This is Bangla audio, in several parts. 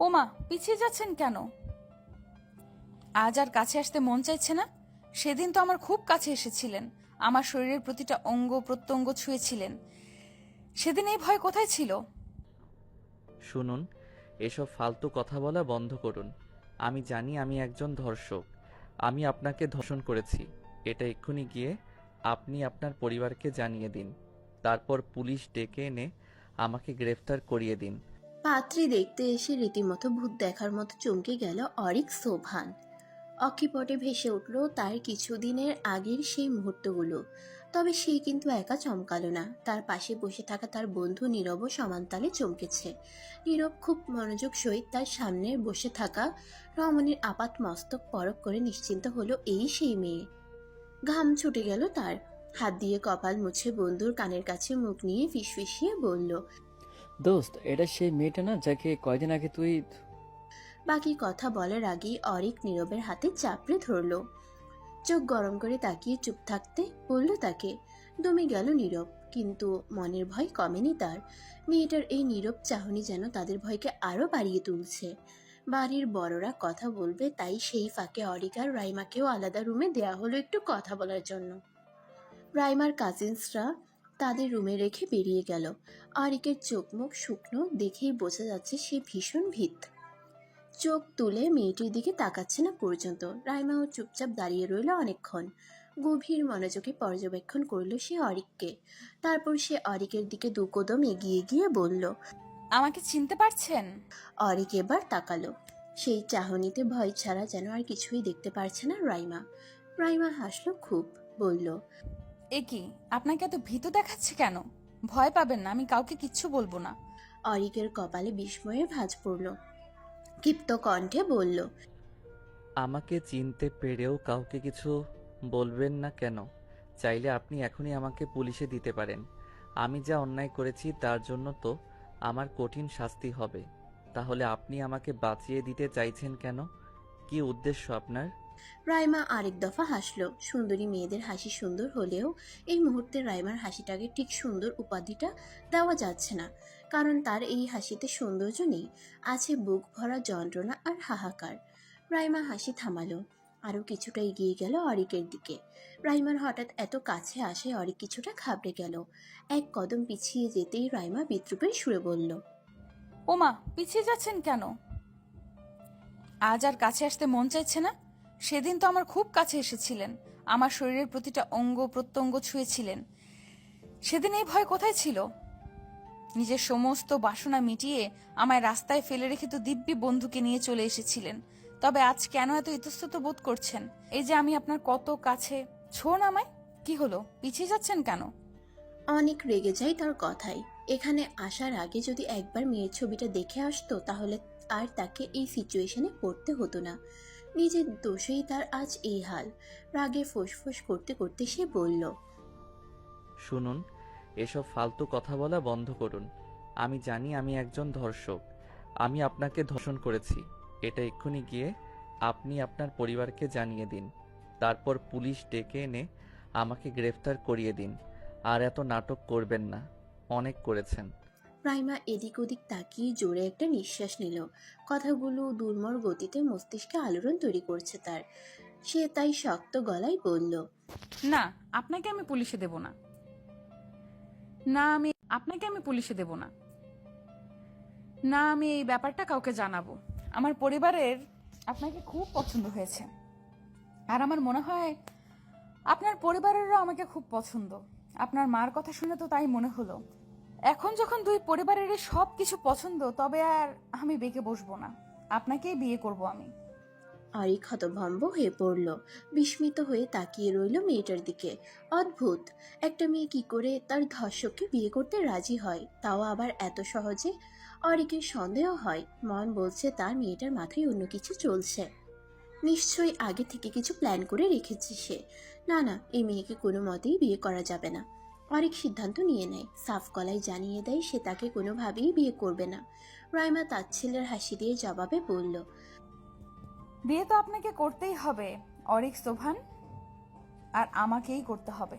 ওমা, পিছিয়ে যাচ্ছেন কেন? আজ আর কাছে আসতে মন চাইছে না? সেদিন তো আমার খুব কাছে এসেছিলেন। আমার শরীরের প্রতিটা অঙ্গ প্রত্যঙ্গ ছুঁয়েছিলেন। সেদিন এই ভয় কোথায় ছিল? শুনুন, এসব ফালতু কথা বলা বন্ধ করুন। আমি জানি আমি একজন ধর্ষক। আমি আপনাকে ধর্ষণ করেছি। এটা এক্ষুনি গিয়ে আপনি আপনার পরিবারকে জানিয়ে দিন। তারপর পুলিশ ডেকে এনে আমাকে গ্রেফতার করিয়ে দিন। পাত্রী দেখতে এসে রীতিমতো ভূত দেখার মতো চমকে গেল অরিক সোভান অক্ষিপটে ভেসে উঠল তার কিছুদিনের আগের সেই মুহূর্তগুলো। তবে সে কিন্তু একা চমকালো না। তার পাশে বসে থাকা তার বন্ধু নীরবও সমানতালে চমকেছে। নীরব খুব মনোযোগ সহিত তার সামনে বসে থাকা রমণীর আপাত মস্তক পরক করে নিশ্চিন্ত হলো, এই সেই মেয়ে। ঘাম ছুটে গেল তার। হাত দিয়ে কপাল মুছে বন্ধুর কানের কাছে মুখ নিয়ে ফিসফিসিয়ে বলল দোস্ত, এটা সেই মেয়েটা না যাকে কয়দিন আগে তুই বাকি কথা বলার আগেই অরিক নীরবের হাতে চাপড়ে ধরল। চোখ গরম করে তাকিয়ে চুপ থাকতে বলল তাকে, দমে গেল নীরব, কিন্তু মনের ভয় কমেনি তার। মেয়েটার এই নীরব চাহনি যেন তাদের ভয়কে আরও বাড়িয়ে তুলছে। বাড়ির বড়রা কথা বলবে, তাই সেই ফাঁকে অরিক আর রাইমাকেও আলাদা রুমে দেয়া হলো একটু কথা বলার জন্য। রাইমার কাজিনসরা তাদের রুমে রেখে বেরিয়ে গেল। অরিকের চোখ মুখ শুকনো দেখেই বোঝা যাচ্ছে সে ভীষণ ভীত। চোখ তুলে মেয়েটির দিকে তাকাচ্ছে না পর্যন্ত। রাইমাও চুপচাপ দাঁড়িয়ে রইল অনেকক্ষণ। গভীর মনোযোগে পর্যবেক্ষণ করল সে অরিককে তারপর সে অরিকের দিকে দু কদম এগিয়ে গিয়ে বলল আমাকে চিনতে পারছেন? অরিক এবার তাকালো। সেই চাহনিতে ভয় ছাড়া যেন আর কিছুই দেখতে পারছে না রাইমা। রাইমা হাসলো খুব বলল এ কি আপনাকে এত ভীত দেখাচ্ছে কেন? ভয় পাবেন না আমি কাউকে কিচ্ছু বলব না। অরিকের কপালে বিস্ময়ে ভাঁজ পড়ল। ক্ষিপ্ত কণ্ঠে বলল আমাকে চিনতে পেরেও কাউকে কিছু বলবেন না কেন? চাইলে আপনি এখনই আমাকে পুলিশে দিতে পারেন। আমি যা অন্যায় করেছি তার জন্য তো আমার কঠিন শাস্তি হবে। তাহলে আপনি আমাকে বাঁচিয়ে দিতে চাইছেন কেন? কি উদ্দেশ্য আপনার? রাইমা আরেক দফা হাসলো। সুন্দরী মেয়েদের হাসি সুন্দর হলেও এই মুহূর্তে রাইমার হাসিটাকে ঠিক সুন্দর উপাধিটা দেওয়া যাচ্ছে না, কারণ তার এই হাসিতে সৌন্দর্য নেই, আছে বুক ভরা যন্ত্রণা আর হাহাকার। রাইমা হাসি থামালো। আরও কিছুটা এগিয়ে গেল অরিকের দিকে। রাইমার হঠাৎ এত কাছে আসে অরিক কিছুটা ঘাবড়ে গেল। এক কদম পিছিয়ে যেতেই রাইমা বিদ্রুপের সুরে বলল, ওমা, পিছিয়ে যাচ্ছেন কেন? আজ আর কাছে আসতে মন চাইছে না? সেদিন তো আমার খুব কাছে এসেছিলেন। আমার শরীরের প্রতিটা অঙ্গ প্রত্যঙ্গ ছুঁয়েছিলেন। সেদিন এই ভয় কোথায় ছিল? নিজের সমস্ত বাসনা মিটিয়ে আমায় রাস্তায় ফেলে রেখে তো দিব্যি বন্ধুকে নিয়ে চলে এসেছিলেন। তবে আজ কেন এত ইতস্তত বোধ করছেন? এই যে আমি আপনার কত কাছে ছোন আমায়, কি হলো? পিছিয়ে যাচ্ছেন কেন? অনেক রেগে যায় তার কথাই। এখানে আসার আগে যদি একবার মেয়ের ছবিটা দেখে আসতো, তাহলে আর তাকে এই সিচুয়েশনে পড়তে হতো না। নিজের দোষেই তার আজ এই হাল। রাগে ফোঁস করতে করতে সে বলল, শুনুন, এসব ফালতু কথা বলা বন্ধ করুন। আমি জানি আমি একজন ধর্ষক। আমি আপনাকে ধর্ষণ করেছি। এটা এক্ষুনি গিয়ে আপনি আপনার পরিবারকে জানিয়ে দিন। তারপর পুলিশ ডেকে এনে আমাকে গ্রেফতার করিয়ে দিন। আর এত নাটক করবেন না। অনেক করেছেন। রাইমা এদিক ওদিক তাকিয়ে জোরে একটা নিঃশ্বাস নিল। কথাগুলো দুর্মর গতিতে মস্তিষ্কে আলোড়ন তৈরি করছে তার। সে তাই শক্ত গলায় বলল, না, আপনাকে আমি পুলিশে দেব না। না, আমি, আপনাকে আমি পুলিশে দেব না। না, আমি এই ব্যাপারটা কাউকে জানাব। আমার পরিবারের আপনাকে খুব পছন্দ হয়েছে। আর আমার মনে হয় আপনার পরিবারেরও আমাকে খুব পছন্দ। আপনার মার কথা শুনে তো তাই মনে হলো। এখন যখন দুই পরিবারের সব কিছু পছন্দ, তবে আর আমি বেঁকে বসবো না। আপনাকেই বিয়ে করব আমি। আরিক হতভম্ব হয়ে পড়ল, বিস্মিত হয়ে তাকিয়ে রইল মেয়েটার দিকে। অদ্ভুত! একটা মেয়ে কি করে তার ধর্ষককে বিয়ে করতে রাজি হয়, তাও আবার এত সহজে? অরিকের সন্দেহ হয়, মন বলছে তার মেয়েটার মাথায় অন্য কিছু চলছে। নিশ্চয়ই আগে থেকে কিছু প্ল্যান করে রেখেছে সে। না না, এই মেয়েকে কোনো মতেই বিয়ে করা যাবে না। অরিক সিদ্ধান্ত নিয়ে নেয়। সাফ গলায় জানিয়ে দেয় সে তাকে কোনোভাবেই বিয়ে করবে না। রাইমা তার ছেলের হাসি দিয়ে জবাবে বলল বিয়ে তো আপনাকে করতেই হবে অরিক সোভান। আর আমাকেই করতে হবে।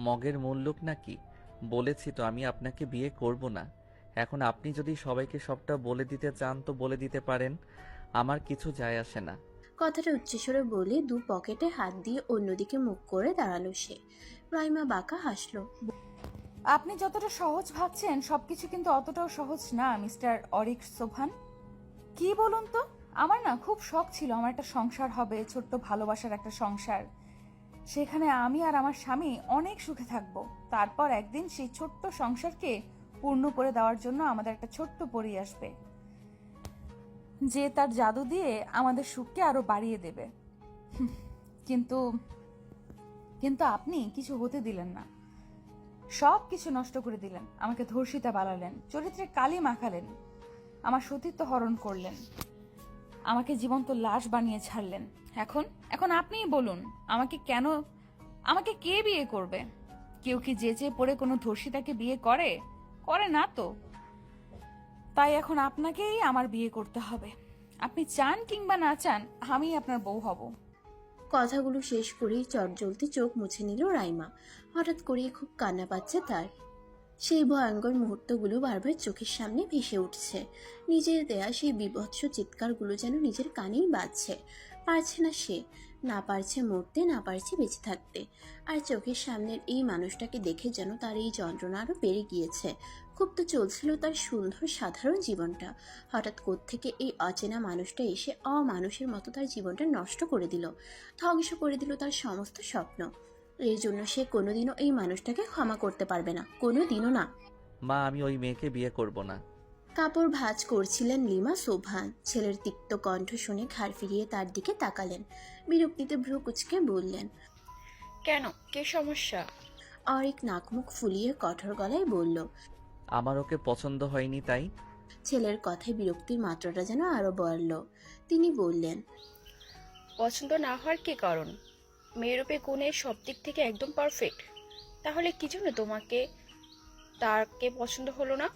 মগের মূল্যক নাকি? বলেছি তো আমি আপনাকে বিয়ে করব না। এখন আপনি যদি সবাইকে সবটা বলে দিতে চান তো বলে দিতে পারেন। আমার কিছু যায় আসে না। কথাটা উচ্চস্বরে বলে দু পকেটে হাত দিয়ে অন্যদিকে মুখ করে দাঁড়াল সে। রাইমা বাঁকা হাসলো। আপনি যতটা সহজ ভাবছেন, সবকিছু কিন্তু অতটাও সহজ না, মিস্টার অরিক সোভান। কি বলুন তো? আমার না খুব শখ ছিল, আমার একটা সংসার হবে, ছোট্ট ভালোবাসার একটা সংসার। সেখানে আমি আর আমার স্বামী অনেক সুখে থাকব। তারপর একদিন সেই ছোট্ট সংসারকে পূর্ণ করে দেওয়ার জন্য আমাদের একটা ছোট্ট পরি আসবে। যে তার জাদু দিয়ে আমাদের সুখকে আরও বাড়িয়ে দেবে। কিন্তু কিন্তু আপনি কিছু হতে দিলেন না। সব কিছু নষ্ট করে দিলেন। আমাকে ধর্ষিতা বানালেন, চরিত্রে কালি মাখালেন, আমার সতীত্ব হরণ করলেন, আমাকে জীবন্ত লাশ বানিয়ে ছাড়লেন। এখন এখন আপনিই বলুন, আমাকে কেন, আমাকে কে বিয়ে করবে? কেউ কি যে চেয়ে পড়ে কোনো ধর্ষিতাকে বিয়ে করে? করে না তো। তাই এখন আপনাকেই আমার বিয়ে করতে হবে। আপনি চান কিংবা না চান আমি আপনার বউ হব। কথাগুলো শেষ করেই চটজলতি চোখ মুছে নিল রাইমা। হঠাৎ করেই খুব কান্না পাচ্ছে তার। সেই ভয়ঙ্কর মুহূর্তগুলো বারবার চোখের সামনে ভেসে উঠছে। নিজের দেয়া সেই বিভৎস চিৎকারগুলো যেন নিজের কানেই বাজছে। পারছে না সে। না পারছে মরতে, না পারছে বেঁচে থাকতে। আর চোখের সামনের এই মানুষটাকে দেখে যেন তার এই যন্ত্রণা আরও বেড়ে গিয়েছে। খুব তো চলছিল তার সুন্দর সাধারণ জীবনটা। হঠাৎ থেকে এই অচেনা মানুষটা এসে অমানুষের মতো তার জীবনটা নষ্ট করে দিল ধ্বংস করে দিল তার সমস্ত স্বপ্ন। এর জন্য সে কোনোদিনও এই মানুষটাকে ক্ষমা করতে পারবে না কোনোদিনও না। মা আমি ওই মেয়েকে বিয়ে করব না। কাপড় ভাঁজ করছিলেন লিমা সোভান ছেলের তিক্ত কণ্ঠ শুনে ঘাড় ফিরিয়ে তার দিকে তাকালেন। বিরক্তিতে ভ্রু কুচকে বললেন কেন? কে সমস্যা? অরিক নাকমুখ ফুলিয়ে কঠোর গলায় বলল আমার ওকে পছন্দ হয়নি তাই। ছেলের কথায় বিরক্তির মাত্রাটা যেন আরও বাড়ল। তিনি বললেন পছন্দ না হওয়ার কি কারণ? মেয়েরূপে গুণে সব দিক থেকে একদম পারফেক্ট তাহলে কি জন্য তোমাকে তাকে পছন্দ হলো না?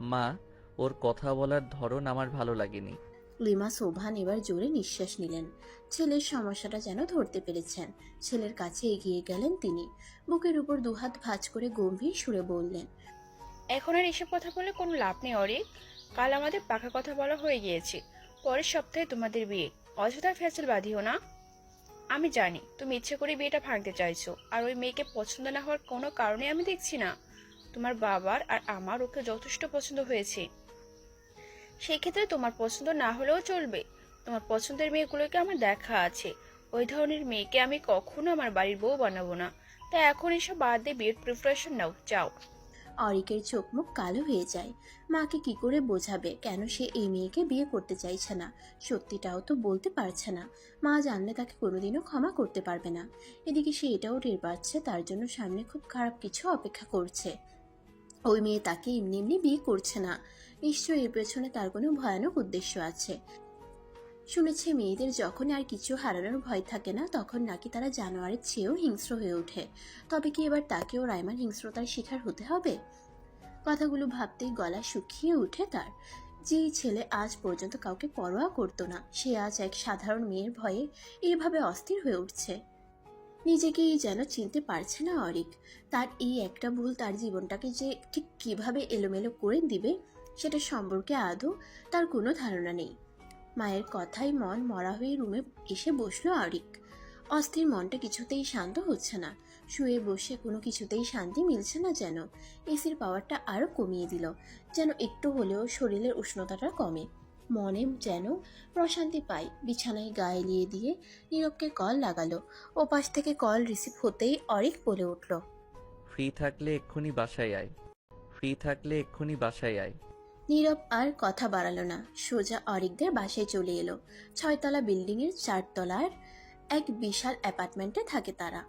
মা ওর কথা বলার ধরন আমার ভালো লাগেনি। লিমা সোভান এবার জোরে নিঃশ্বাস নিলেন। ছেলের সমস্যাটা যেন ধরতে পেরেছেন। ছেলের কাছে এগিয়ে গেলেন তিনি। বুকের উপর দুহাত ভাঁজ করে গম্ভীর সুরে বললেন এখন আর এসব কথা বলে কোনো লাভ নেই, অরিক। কাল আমাদের পাকা কথা বলা হয়ে গিয়েছে। পরের সপ্তাহে তোমাদের বিয়ে। অযথা ফ্যাচল বাঁধিও না। আমি জানি, তুমি ইচ্ছে করে বিয়েটা ভাঙতে চাইছো, আর ওই মেয়েকে পছন্দ না হওয়ার কোনো কারণে আমি দেখছি না। তোমার বাবার আর আমার ওকে যথেষ্ট পছন্দ হয়েছে। সেই ক্ষেত্রে তোমার পছন্দ না হলেও চলবে। তোমার পছন্দের মেয়েগুলোকে আমার দেখা আছে। ওই ধরনের মেয়েকে আমি কখনো আমার বাড়ির বউ বানাবো না। তাই এখন এসব বাদ দিয়ে বিয়ের প্রিপারেশন নাও, যাও। অরিকের চোখ মুখ কালো হয়ে যায়। মাকে কি করে বোঝাবে? কেন সে এই মেয়েকে বিয়ে করতে চাইছে না? সত্যিটাও তো বলতে পারছে না। মা জানলে তাকে কোনোদিনও ক্ষমা করতে পারবে না। এদিকে সে এটাও টের পাচ্ছে, তার জন্য সামনে খুব খারাপ কিছু অপেক্ষা করছে। ওই মেয়ে তাকে এমনি এমনি বিয়ে করছে না। নিশ্চয়ই এর পেছনে তার কোনো ভয়ানক উদ্দেশ্য আছে। শুনেছে, মেয়েদের যখন আর কিছু হারানোর ভয় থাকে না, তখন নাকি তারা জানোয়ারের চেয়েও হিংস্র হয়ে ওঠে। তবে কি এবার তাকেও রাইমার হিংস্রতার শিকার হতে হবে? কথাগুলো ভাবতেই গলা শুকিয়ে উঠে তার। যেই ছেলে আজ পর্যন্ত কাউকে পরোয়া করতো না, সে আজ এক সাধারণ মেয়ের ভয়ে এইভাবে অস্থির হয়ে উঠছে। নিজেকেই যেন চিনতে পারছে না অরিক। তার এই একটা ভুল তার জীবনটাকে যে ঠিক কীভাবে এলোমেলো করে দিবে, সেটা সম্পর্কে আদৌ তার কোনো ধারণা নেই। মায়ের কথাই মন মরা হয়ে রুমে এসে বসল আরিক। অস্থির মনটা কিছুতেই শান্ত হচ্ছে না। শুয়ে বসে কোনো কিছুতেই শান্তি মিলছে না যেন। এসির পাওয়ারটা আরও কমিয়ে দিল, যেন একটু হলেও শরীরের উষ্ণতাটা কমে। মনে যেন প্রশান্তি পাই বিছানায় গা এলিয়ে দিয়ে নীরবকে কল লাগালো। ও পাশ থেকে কল রিসিভ হতেই অরিক বলে উঠল, ফ্রি থাকলে এক্ষুনি বাসায় আয়। ফ্রি থাকলে এক্ষুনি বাসায় আয়। নীরব আর কথা বাড়ালো না। সোজা অরিকদের বাসায় চলে এলো। ছয়তলা বিল্ডিংয়ের চারতলার এক বিশাল অ্যাপার্টমেন্টে থাকে তারা।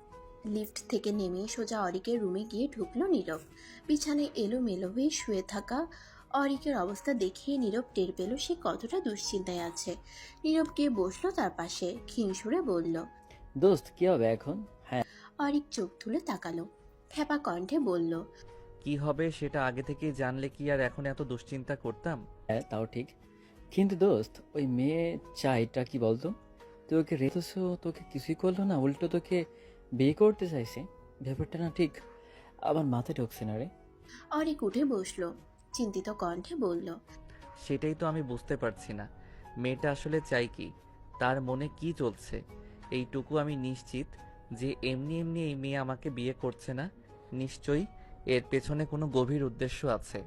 লিফট থেকে নেমে সোজা অরিকের রুমে গিয়ে ঢুকলো নীরব। বিছানায় এলো মেলো হয়ে শুয়ে থাকা অরিকের অবস্থা দেখিয়ে নীরব টের পেল সে কতটা দুশ্চিন্তায় আছে। নীরব গিয়ে বসল তার পাশে ক্ষীণ বলল দোস্ত কি হবে এখন? হ্যাঁ। অরিক চোখ তুলে তাকালো। খ্যাপা কণ্ঠে বলল কি হবে সেটা আগে থেকেই জানলে কি আর এখন এত দুশ্চিন্তা করতাম? হ্যাঁ তাও ঠিক। কিন্তু দোস্ত ওই মেয়ে চাইটা কি বলতো? তুই ওকে রেখেছো তোকে কিছুই করল না উল্টো তোকে বিয়ে করতে চাইছে। ব্যাপারটা না ঠিক আমার মাথায় ঢুকছে না রে। অরিক উঠে বসল চিন্তিত কণ্ঠে বলল সেটাই তো আমি বুঝতে পারছি না। মেয়েটা আসলে চাই কি? তার মনে কি চলছে? এইটুকু আমি নিশ্চিত যে এমনি এমনি এই মেয়ে আমাকে বিয়ে করছে না। নিশ্চয়ই এর পেছনে কোনো গভীর উদ্দেশ্য আছে?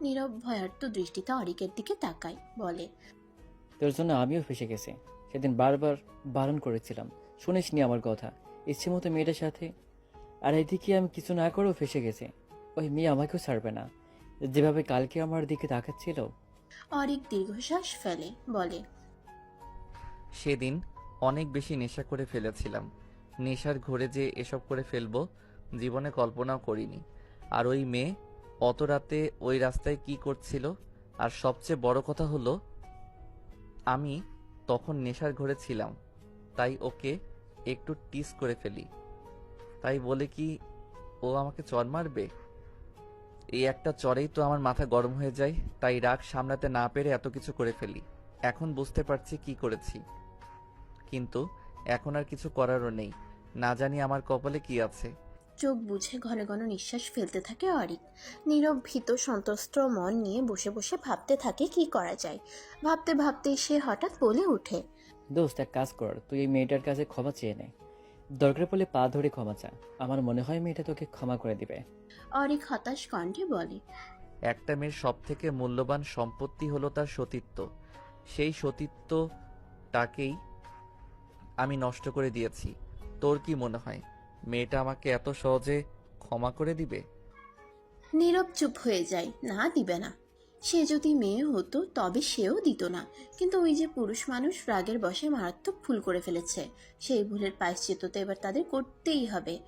নীরব ভয়ার্ত দৃষ্টিতে অরিকের দিকে তাকায় বলে তোর জন্য আমিও ফেসে গেছি। সেদিন বারবার বারণ করেছিলাম। শুনিসনি আমার কথা। ইচ্ছে মতো মেয়েটার সাথে আর এদিকে আমি কিছু না করেও ফেসে গেছি। ওই মেয়ে আমাকেও ছাড়বে না। যেভাবে কালকে আমার দিকে তাকাচ্ছিল অরিক দীর্ঘশ্বাস ফেলে বলে সেদিন অনেক বেশি নেশা করে ফেলেছিলাম। নেশার ঘোরে যে এসব করে ফেলব জীবনে কল্পনাও করিনি। আর ওই মেয়ে অত রাতে ওই রাস্তায় কি করছিল? আর সবচেয়ে বড় কথা হলো, আমি তখন নেশার ঘরে ছিলাম, তাই ওকে একটু টিস করে ফেলি। তাই বলে কি, ও আমাকে চর মারবে? এই একটা চরেই তো আমার মাথা গরম হয়ে যায়, তাই রাগ সামলাতে না পেরে এত কিছু করে ফেলি। এখন বুঝতে পারছি কি করেছি। কিন্তু এখন আর কিছু করারও নেই। না জানি আমার কপালে কি আছে। চোখ বুঝে ঘন ঘন নিঃশ্বাস ফেলতে থাকে অরিক। নীরব ভীত সন্ত্রস্ত মন নিয়ে বসে বসে ভাবতে থাকে কি করা যায়। ভাবতে ভাবতেই সে হঠাৎ বলে ওঠে দোস্ত এক কাজ কর তুই এই মেয়েটার কাছে ক্ষমা চেয়ে নে। দরকার পড়লে পা ধরে ক্ষমা চা। আমার মনে হয় মেয়েটা তোকে ক্ষমা করে দিবে। অরিক হতাশ কণ্ঠে বলে একটা মেয়ের সব থেকে মূল্যবান সম্পত্তি হলো তার সতীত্ব। সেই সতীত্বটাকেই আমি নষ্ট করে দিয়েছি। তোর কি মনে হয়? মেয়েটা আমাকে এত সহজে ক্ষমা করে দিবে? নীরব চুপ হয়ে যায়। না, দিবে না। সে যদি মেয়ে হতো, তবে সেও দিত না। কিন্তু ওই যে পুরুষ মানুষ রাগের বসে মারাত্মক ভুল করে ফেলেছে। সেই ভুলের পায়শ্চিত্ত তো এবার তাদের করতেই হবে।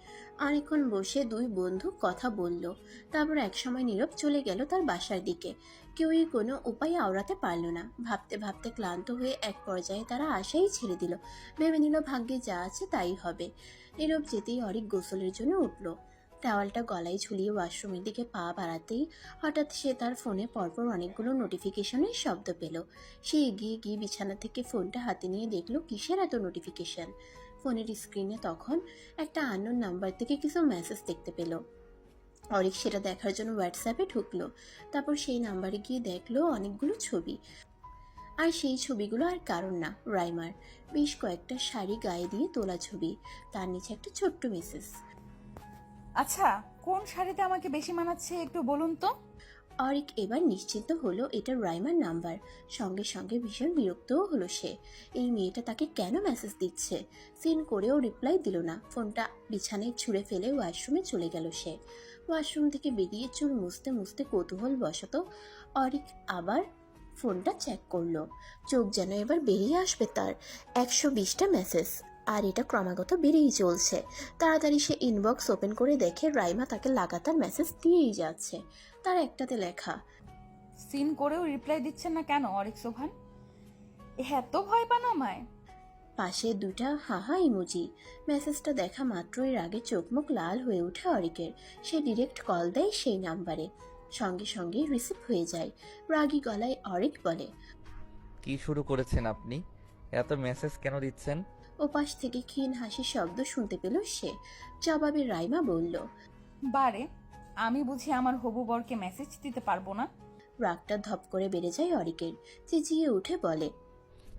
অনেকক্ষণ বসে দুই বন্ধু কথা বলল। তারপর একসময় নীরব চলে গেল তার বাসার দিকে। কেউই কোনো উপায় আওড়াতে পারল না। ভাবতে ভাবতে ক্লান্ত হয়ে এক পর্যায়ে তারা আশাই ছেড়ে দিল। ভেবে নিল ভাগ্যে যা আছে তাই হবে। নীরব যেতেই অরিক গোসলের জন্য উঠল। টাওয়ালটা গলায় ঝুলিয়ে ওয়াশরুমের দিকে পা বাড়াতেই হঠাৎ সে তার ফোনে পরপর অনেকগুলো নোটিফিকেশনের শব্দ পেল। সে এগিয়ে গিয়ে বিছানা থেকে ফোনটা হাতে নিয়ে দেখল, কিসের এত নোটিফিকেশন ফোনের স্ক্রিনে তখন একটা আননোন নাম্বার থেকে কিছু মেসেজ দেখতে পেল। অরিক সেটা দেখার জন্য হোয়াটসঅ্যাপে ঢুকলো। তারপর সেই নাম্বারে গিয়ে দেখল অনেকগুলো ছবি। আর সেই ছবিগুলো আর কারণ না রাইমার। বেশ কয়েকটা শাড়ি গায়ে দিয়ে তোলা ছবি তার নিচে একটা ছোট্ট মেসেজ আচ্ছা কোন শাড়িতে আমাকে বেশি মানাচ্ছে একটু বলুন তো? অরিক এবার নিশ্চিত হলো এটা রাইমার নাম্বার। সঙ্গে সঙ্গে ভীষণ বিরক্তও হলো সে। এই মেয়েটা তাকে কেন মেসেজ দিচ্ছে? সিন করেও রিপ্লাই দিল না। ফোনটা বিছানায় ছুঁড়ে ফেলে ওয়াশরুমে চলে গেল সে। ওয়াশরুম থেকে বেরিয়ে চুল মুছতে মুছতে কৌতূহল বশত অরিক আবার ফোনটা চেক করল। চোখ যেন এবার বেরিয়ে আসবে তার। একশো বিশটা মেসেজ আর এটা ক্রমাগত বেড়েই চলছে। তাড়াতাড়ি সে ইনবক্স ওপেন করে দেখে রাইমা তাকে লাগাতার মেসেজ দিয়েই যাচ্ছে। তার একটাতে লেখা সিন করেও রিপ্লাই দিচ্ছেন না কেন অরিক সোভান? এত ভয় পান আমায়। পাশে দুটা হাহা ইমোজি মেসেজটা দেখা মাত্রই রাগে চোখ মুখ লাল হয়ে ওঠে অরিকের। সে ডিরেক্ট কল দেয় সেই নাম্বারে সঙ্গে সঙ্গে রিসিভ হয়ে যায়। রাগী গলায় অরিক বলে কি শুরু করেছেন আপনি? এত মেসেজ কেন দিচ্ছেন? ওপাশ থেকে ক্ষীণ হাসির শব্দ শুনতে পেল সে। জবাবে রাইমা বলল বারে আমি বুঝি আমার হবু বরকে মেসেজ দিতে পারব না? রাগটা ধপ করে বেড়ে যায় অরিকের। চেঁচিয়ে উঠে বলে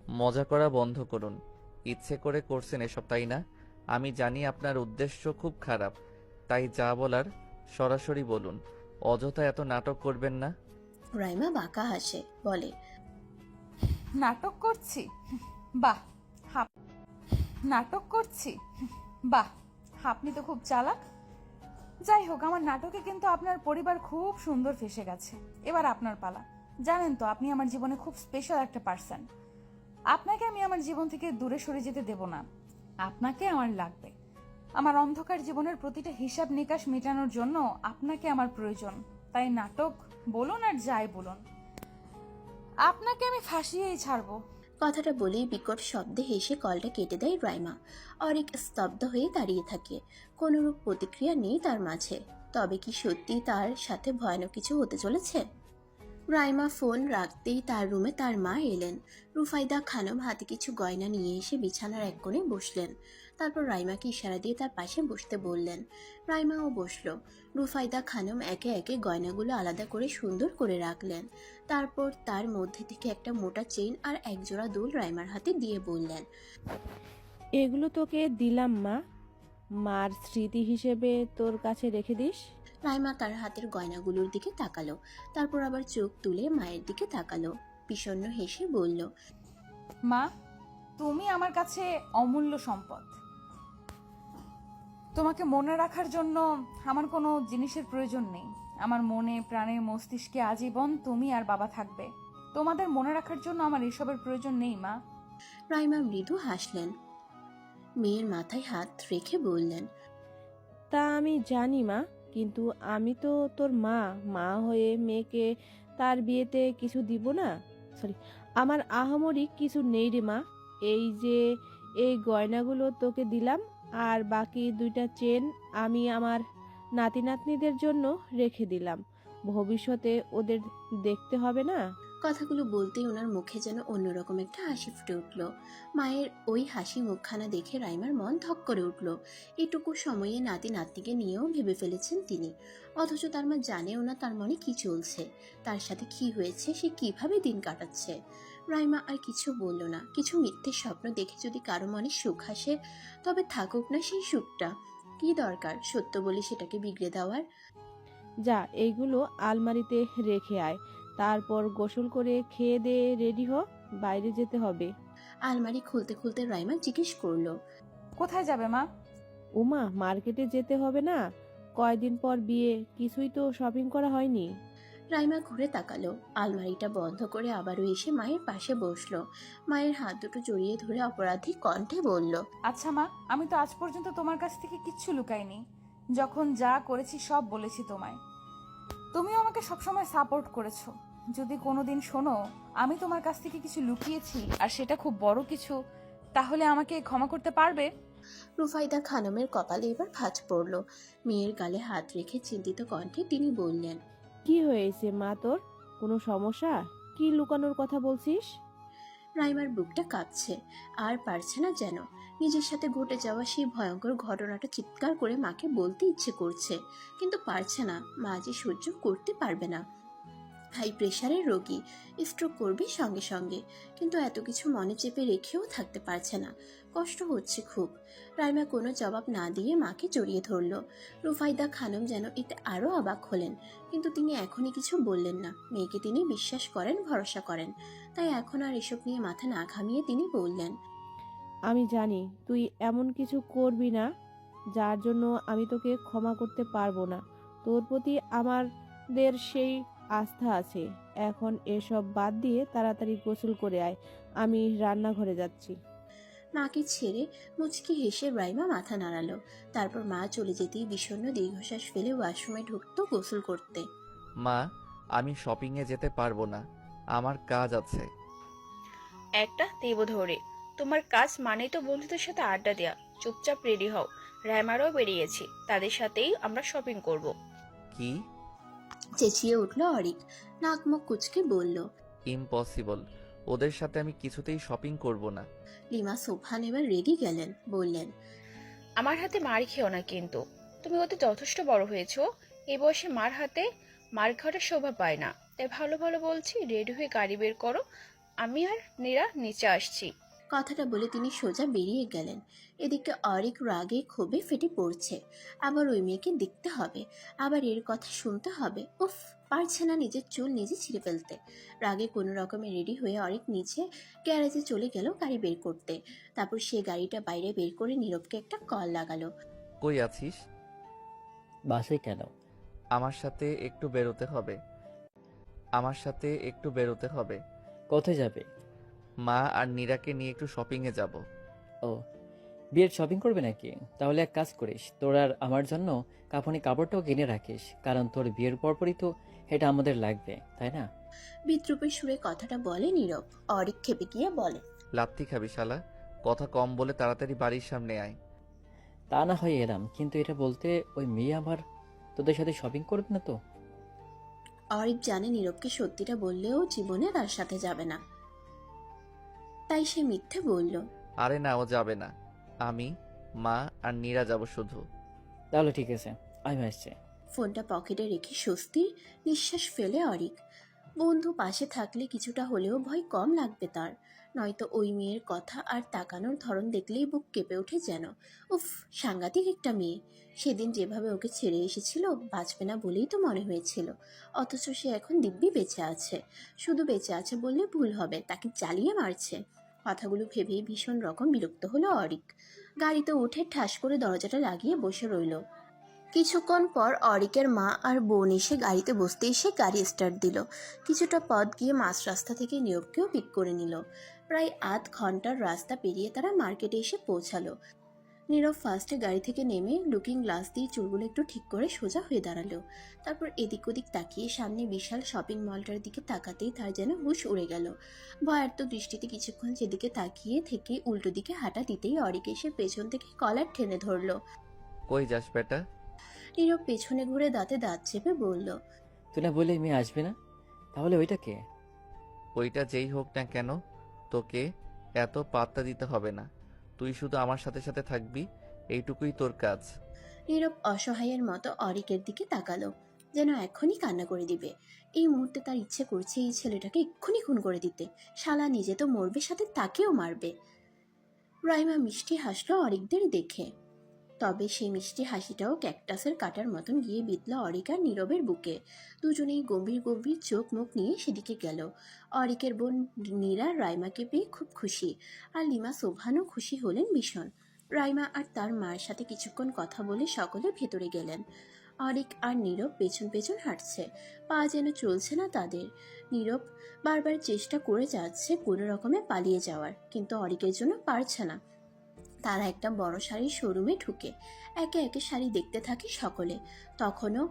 মজা করা বন্ধ করুন। ইচ্ছে করে করছেন এসব তাই না? আমি জানি আপনার উদ্দেশ্য খুব খারাপ। তাই যা বলার সরাসরি বলুন। অযথা এত নাটক করবেন না? রাইমা বাঁকা হাসে বলে নাটক করছি? বাহ হাপ নাটক করছি? বাহ আপনি তো খুব চালাক। যাই হোক আমার নাটকে কিন্তু আপনার পরিবার খুব সুন্দর ফেসে গেছে। এবার আপনার পালা। জানেন তো আপনি আমার জীবনে খুব স্পেশাল একটা পার্সন আপনাকে আমি আমার জীবন থেকে দূরে সরে যেতে দেব না। আপনাকে আমার লাগবে। আমার অন্ধকার জীবনের প্রতিটা হিসাব নিকাশ মেটানোর জন্য আপনাকে আমার প্রয়োজন। তাই নাটক বলুন আর যাই বলুন। আপনাকে আমি ফাঁসিয়েই ছাড়বো। কথাটা বলেই বিকট শব্দে হেসে কলটা কেটে দেয় রাইমা। অরিক স্তব্ধ হয়ে দাঁড়িয়ে থাকে। কোনোরূপ প্রতিক্রিয়া নেই তার মাঝে। তবে কি সত্যি তার সাথে ভয়ানক কিছু হতে চলেছে? রাইমা ফোন রাখতেই তার রুমে তার মা এলেন। রুফাইদা খানম হাতে কিছু গয়না নিয়ে এসে বিছানার এক কোণে বসলেন। তারপর রাইমাকে ইশারা দিয়ে তার পাশে বসতে বললেন। রাইমাও বসল। রুফাইদা খানম একে একে গয়নাগুলো আলাদা করে সুন্দর করে রাখলেন। তারপর তার মধ্যে থেকে একটা মোটা চেইন আর একজোড়া দুল রাইমার হাতে দিয়ে বললেন এগুলো তোকে দিলাম মা। মার স্মৃতি হিসেবে তোর কাছে রেখে দিস। রাইমা তার হাতের গয়নাগুলোর দিকে তাকালো। তারপর আবার চোখ তুলে মায়ের দিকে তাকালো। বিষণ্ণ হেসে বলল মা তুমি আমার কাছে অমূল্য সম্পদ। তোমাকে মনে রাখার জন্য আমার কোনো জিনিসের প্রয়োজন নেই। আমার মনে প্রাণে মস্তিষ্কে আজীবন তুমি আর বাবা থাকবে। তোমাদের মনে রাখার জন্য আমার এসবের প্রয়োজন নেই মা। রাইমা মৃদু হাসলেন। মেয়ের মাথায় হাত রেখে বললেন তা আমি জানি মা কিন্তু আমি তো তোর মা মা হয়ে মেয়েকে তার বিয়েতে কিছু দিব না। সরি আমার আহামরি কিছু নেই রে মা। এই যে এই গয়নাগুলো তোকে দিলাম আর বাকি দুইটা চেন আমি আমার নাতি নাতনিদের জন্য রেখে দিলাম। ভবিষ্যতে ওদের দেখতে হবে না? কথাগুলো বলতেই ওনার মুখে যেন অন্যরকম একটা হাসি ফুটে উঠল। মায়ের ওই হাসি মুখখানা দেখে রাইমার মন ধক করে উঠল। এটুকু সময়ে নাতি নাতনিকে নিয়েও ভেবে ফেলেছেন তিনি। অথচ তার মা জানেও না তার মনে কি চলছে। তার সাথে কি হয়েছে, সে কীভাবে দিন কাটাচ্ছে। রাইমা আর কিছু বলল না। কিছু মিথ্যে স্বপ্ন দেখে যদি কারও মনে সুখ আসে তবে থাকুক না সেই সুখটা। কি দরকার সত্য বলে সেটাকে বিগড়ে দেওয়ার? যা এইগুলো আলমারিতে রেখে আয়। তারপর গোসল করে খেয়ে দিয়ে রেডি হ বাইরে যেতে হবে। আলমারি খুলতে খুলতে রাইমা জিজ্ঞেস করল। কোথায় যাবে মা? উমা মার্কেটে যেতে হবে না। কয়দিন পর বিয়ে কিছুই তো শপিং করা হয়নি। রাইমা ঘুরে তাকালো। আলমারিটা বন্ধ করে আবারও এসে মায়ের পাশে বসল। মায়ের হাত দুটো জড়িয়ে ধরে অপরাধী কণ্ঠে বলল আচ্ছা মা আমি তো আজ পর্যন্ত তোমার কাছ থেকে কিচ্ছু লুকাইনি। যখন যা করেছি সব বলেছি তোমায়। তুমিও আমাকে সবসময় সাপোর্ট করেছ। যদি কোনোদিন শোনো আমি তোমার কাছ থেকে কিছু লুকিয়েছি আর সেটা খুব বড় কিছু তাহলে আমাকে ক্ষমা করতে পারবে? রুফাইদা খানমের কপালে এবার ভাঁজ পড়ল। মেয়ের গালে হাত রেখে চিন্তিত কণ্ঠে তিনি বললেন কি হয়েছে মা তোর? কোনো সমস্যা? কি লুকানোর কথা বলছিস? রাইমার বুকটা কাঁপছে, আর পারছে না যেন। নিজের সাথে ঘটে যাওয়া সেই ভয়ঙ্কর ঘটনাটা চিৎকার করে মাকে বলতে ইচ্ছে করছে, কিন্তু পারছে না। মা যে সহ্য করতে পারবে না। হাই প্রেশারের রোগী স্ট্রোক করবে সঙ্গে সঙ্গে। কিন্তু এত কিছু মনে চেপে রেখেও থাকতে পারছে না। কষ্ট হচ্ছে খুব। রাইমা কোনো জবাব না দিয়ে মাকে জড়িয়ে ধরল। রুফাইদা খানম যেন এতে আরও অবাক হলেন। কিন্তু তিনি এখনই কিছু বললেন না। মেয়েকে তিনি বিশ্বাস করেন, ভরসা করেন। তাই এখন আর এসব নিয়ে মাথা না ঘামিয়ে তিনি বললেন, আমি জানি তুই এমন কিছু করবি না, যার জন্য আমি তোকে ক্ষমা করতে পারব না। তোর প্রতি আমাদের সেই আস্থা আছে। এখন এসব বাদ দিয়ে তাড়াতাড়ি গোসল করে আয়। আমি রান্নাঘরে যাচ্ছি। মাকে ছেড়ে মুচকি হেসে রাইমা মাথা নাড়ালো। তারপর মা চলে যেতেই বিষণ্ণ দীর্ঘশ্বাস ফেলে ওয়াশরুমে ঢুকতো গোসল করতে। মা আমি শপিংয়ে যেতে পারব না। আমার কাজ আছে। একটা দেব ধরে। তোমার কাজ মানেই তো বন্ধুদের সাথে আড্ডা দেয়া। চুপচাপ রেডি হও। রায়মারাও বেরিয়েছি। তাদের সাথেই আমরা শপিং করব। কি? চেঁচিয়ে উঠল অরিক নাক মুখ কুচকে বলল ইম্পসিবল ওদের সাথে আমি কিছুতেই শপিং করব না। লিমা সোফা নেবার রেডি গেলেন বললেন আমার হাতে মার খেও না কিন্তু। তুমি ওতে যথেষ্ট বড় হয়েছো। এই বয়সে মার হাতে মার খাওয়াটা শোভা পায় না। তাই ভালো ভালো বলছি রেডি হয়ে গাড়ি বের করো। আমি আর নীরা নিচে আসছি। কথাটা বলে তিনি সোজা বেরিয়ে গেলেন। এদিকে অরিক রাগে ক্ষোভে ফেটে পড়ছে। আবার ওই মেয়েকে দেখতে হবে। আবার এর কথা শুনতে হবে। উফ পারছে না নিজের চুল নিজে ছিঁড়ে ফেলতে। রাগে কোনো রকমে রেডি হয়ে অরিক নিচে গ্যারেজে চলে গেল গাড়ি বের করতে। তারপর সে গাড়িটা বাইরে বের করে নীরবকে একটা কল লাগালো। কই আছিস? বাসে কেন? আমার সাথে একটু বেরোতে হবে। আমার সাথে একটু বেরোতে হবে। কোথায় যাবে? মা আর নীরাকে নিয়ে একটু শপিংয়ে যাব। ও বিয়ের শপিং করবে নাকি? তাহলে এক কাজ করিস তোর আর আমার জন্য কাফনি কাপড়টাও কিনে রাখিস কারণ তোর বিয়ের পরপরই তো এটা আমাদের লাগবে তাই না? বিদ্রুপের সুরে কথাটা বলে নীরব অরিক খেপে গিয়ে বলে লাত্তি খাবি শালা কথা কম বলে তাড়াতাড়ি বাড়ির সামনে আয়। তা না হয় এলাম কিন্তু এটা বলতে ওই মেয়ে আমার তোদের সাথে শপিং করবে না তো? অরিক জানে নীরবকে সত্যিটা বললেও জীবনে তার সাথে যাবে না। তাই সে মিথ্যে বলল। আরে না ও যাবে না। আমি মা আর নীরা যাব শুধু। তাহলে ঠিক আছে আমি আসছি। ফোনটা পকেটে রেখে স্বস্তির নিঃশ্বাস ফেলে অরিক। বন্ধু পাশে থাকলে কিছুটা হলেও ভয় কম লাগবে তার। নয়তো ওই মেয়ের কথা আর তাকানোর ধরন দেখলেই বুক কেঁপে ওঠে যেন। উফ, সাংঘাতিক একটা মেয়ে। সেদিন যেভাবে ওকে ছেড়ে এসেছিল, বাঁচবে না বলেই তো মনে হয়েছিল। অথচ সে এখন দিব্যি বেঁচে আছে। শুধু বেঁচে আছে বললে ভুল হবে, তাকে জ্বালিয়ে মারছে। কথাগুলো ভেবেই ভীষণ রকম বিরক্ত হলো অরিক। গাড়িতে উঠে ঠাস করে দরজাটা লাগিয়ে বসে রইল। কিছুক্ষণ পর অরিকের মা আর বোন এসে গাড়িতে বসতে এসে গাড়ি স্টার্ট দিল। কিছুটা পথ গিয়ে মাঝ রাস্তা থেকে নিয়োগকেও পিক করে নিল। প্রায় আধ ঘণ্টার রাস্তা পেরিয়ে তারা মার্কেটে এসে পৌঁছালো। নীরব ফার্স্টে গাড়ি থেকে নেমে লুকিং গ্লাস দিয়ে চুলগুলো একটু ঠিক করে সোজা হয়ে দাঁড়াল। তারপর এদিক ওদিক তাকিয়ে সামনে বিশাল শপিং মলটার দিকে তাকাতেই তার যেন হুশ উড়ে গেল। ভয়ার্ত দৃষ্টিতে কিছুক্ষণ সেদিকে তাকিয়ে থেকে উল্টো দিকে হাঁটা দিতেই অরিক এসে পেছন থেকে কলার টেনে ধরলো। কই যাস বেটা? নীরব পেছনে ঘুরে দাঁতে দাঁত চেপে বলল তুই না বললে মেয়ে আসবে না? তাহলে ওইটা কে? ওইটা যেই হোক না কেন তোকে এত পাত্তা দিতে হবে না। তুই শুধু আমার সাথে সাথে থাকবি এইটুকুই তোর কাজ। নীরব অসহায়ের মতো অরিকের দিকে তাকালো যেন এখনই কান্না করে দিবে। এই মুহূর্তে তার ইচ্ছে করছে এই ছেলেটাকে এক্ষুনি খুন করে দিতে। শালা নিজে তো মরবে সাথে তাকেও মারবে। রাইমা মিষ্টি হাসলো অরিকদের দেখে। তবে সেই মিষ্টি হাসিটাও ক্যাকটাসের কাটার মতন গিয়ে বিতল অরিক আর নীরবের বুকে। দুজনেই গম্ভীর গম্ভীর চোখ মুখ নিয়ে সেদিকে গেল। অরিকের বোন নীরা রাইমাকে পেয়ে খুব খুশি আর লিমা সোভানও খুশি হলেন ভীষণ। রাইমা আর তার মায়ের সাথে কিছুক্ষণ কথা বলে সকলে ভেতরে গেলেন। অরিক আর নীরব পেছন পেছন হাঁটছে। পা যেন চলছে না তাদের। নীরব বারবার চেষ্টা করে যাচ্ছে কোনো রকমে পালিয়ে যাওয়ার, কিন্তু অরিকের জন্য পারছে না। তারা একটা বড় শাড়ির শোরুমে ঢুকে। একে একে শাড়ি দেখতে থাকে সকলে। তখনও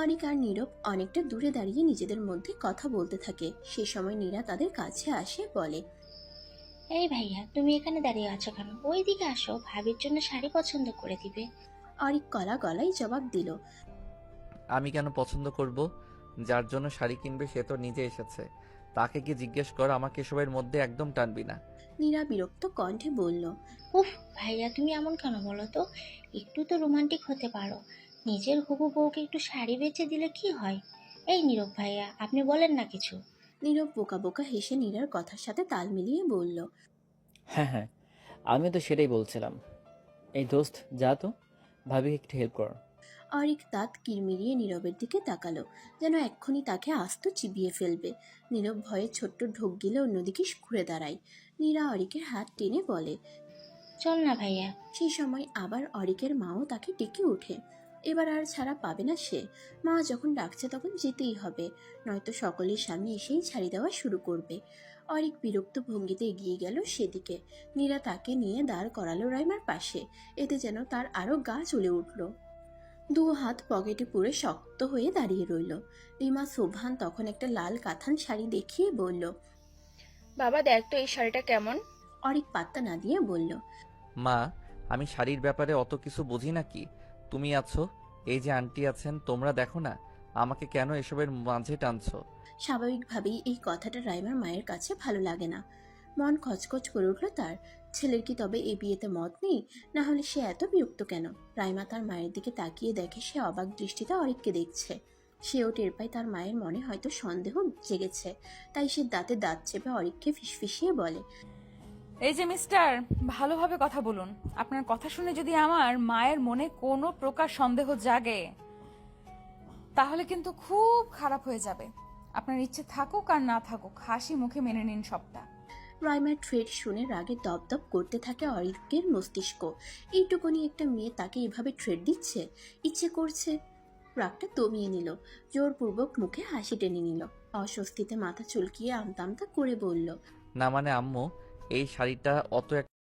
অরিক আর নীরব অনেকটা দূরে দাঁড়িয়ে নিজেদের মধ্যে কথা বলতে থাকে। সে সময় নীরা তাদের কাছে আসে বলে এই ভাইয়া তুমি এখানে দাঁড়িয়ে আছো কেন? ওই দিকে আসো ভাবির জন্য শাড়ি পছন্দ করে দিবে। অরিক গলা গলায় জবাব দিল আমি কেন পছন্দ করব? যার জন্য শাড়ি কিনবে সে তো নিজে এসেছে। তাকে কি জিজ্ঞেস কর আমাকে এসবের মধ্যে একদম টানবি না। নীরা বিরক্ত কণ্ঠে বলল উফ ভাইয়া তুমি এমন কেন বলো তো? একটু তো রোমান্টিক হতে পারো। নিজের হবু বউকে একটু শাড়ি বেচে দিলে কি হয়? এই নীরব ভাইয়া আপনি বলেন না কিছু। নীরব বোকা বোকা হেসে নীরার কথার সাথে তাল মিলিয়ে বলল হ্যাঁ হ্যাঁ আমি তো সেটাই বলছিলাম। এই দোস্ত যা তো ভাবি একটু হেল্প কর। অরিক দাঁত কিরমিরিয়ে নীরবের দিকে তাকালো যেন এক্ষুনি তাকে আস্ত চিবিয়ে ফেলবে। নীরব ভয়ে ছোট্ট ঢোক গিলে অন্যদিকে ঘুরে দাঁড়ায়। নীরা অরিকের হাত টেনে বলে চল না ভাইয়া। সেই সময় আবার অরিকের মাও তাকে ডেকে ওঠে। এবার আর ছাড়া পাবে না সে। মা যখন ডাকছে তখন যেতেই হবে নয়তো সকলের সামনে এসেই ছাড়ি দেওয়া শুরু করবে। অরিক বিরক্ত ভঙ্গিতে এগিয়ে গেল সেদিকে। নীরা তাকে নিয়ে দাঁড় করালো রাইমার পাশে। এতে যেন তার আরও গা চলে উঠল। দু হাত পকেটে পুরে শক্ত হয়ে দাঁড়িয়ে রইল। রিমা সোভান তখন একটা লাল কাথান শাড়ি দেখিয়ে বলল বাবা দেখ তো এই শাড়িটা কেমন। অরিক পাত্তা না দিয়ে বলল মা আমি শাড়ির ব্যাপারে অত কিছু বুঝি নাকি? তুমি আছো? এই যে আন্টি আছেন তোমরা দেখো না আমাকে কেন এসবের মাঝে টানছো? স্বাভাবিকভাবেই এই কথাটা রাইমার মায়ের কাছে ভালো লাগে না। মন খচখচ করে উঠল তার। ছেলের কি তবে এই বিয়েতে মত নেই? না হলে সে এত বিরক্ত কেন? রাইমা তার মায়ের দিকে তাকিয়ে দেখে সে অবাক দৃষ্টিতে অরিককে দেখছে। সেও টের পায় তার মায়ের মনে হয়তো সন্দেহ জেগেছে। তাই সে দাঁতে দাঁত চেপে অরিককে ফিসফিসিয়ে বলে, এই যে মিস্টার, ভালোভাবে কথা বলুন। আপনার কথা শুনে যদি আমার মায়ের মনে কোনো প্রকার সন্দেহ জাগে, তাহলে কিন্তু খুব খারাপ হয়ে যাবে। আপনার ইচ্ছে থাকুক আর না থাকুক, হাসি মুখে মেনে নিন সবটা। রাইমার ট্রেড শুনে রাগে দপদপ করতে থাকে অরিকের মস্তিষ্ক। এইটুকুনি একটা মেয়ে তাকে এভাবে ট্রেড দিচ্ছে? ইচ্ছে করছে। রাগটা দমিয়ে নিল, জোরপূর্বক মুখে হাসি টেনে নিল। অস্বস্তিতে মাথা চুলকিয়ে আমতা আমতা করে বলল, না মানে আম্মু, এই শাড়িটা অত